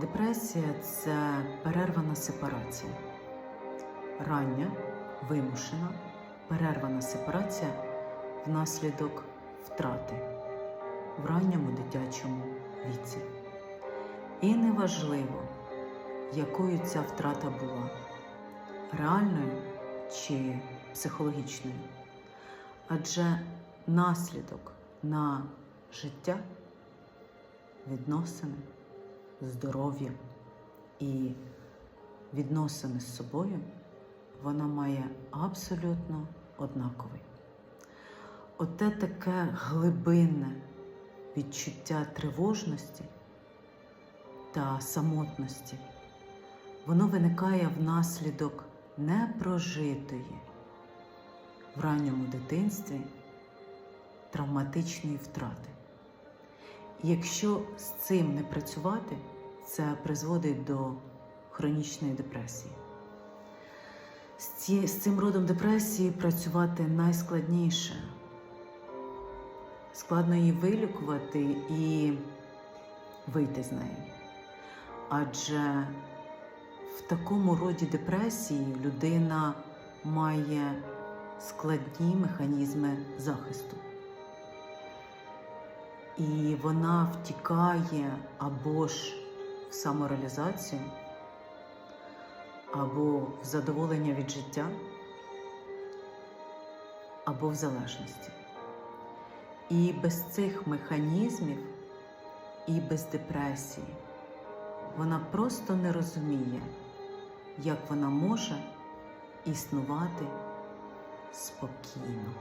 Депресія це перервана сепарація. Рання, вимушена, перервана сепарація внаслідок втрати в ранньому дитячому віці. І неважливо, якою ця втрата була реальною чи психологічною. Адже наслідок на життя, відносини, здоров'я і відносини з собою вона має абсолютно однаковий. Оте таке глибинне відчуття тривожності та самотності, воно виникає внаслідок непрожитої в ранньому дитинстві травматичної втрати. І якщо з цим не працювати, це призводить до хронічної депресії. З, ці, з цим родом депресії працювати найскладніше. Складно її вилікувати і вийти з неї. Адже в такому роді депресії людина має складні механізми захисту. І вона втікає або ж самореалізацію, або в задоволення від життя, або в залежності. І без цих механізмів, і без депресії вона просто не розуміє, як вона може існувати спокійно.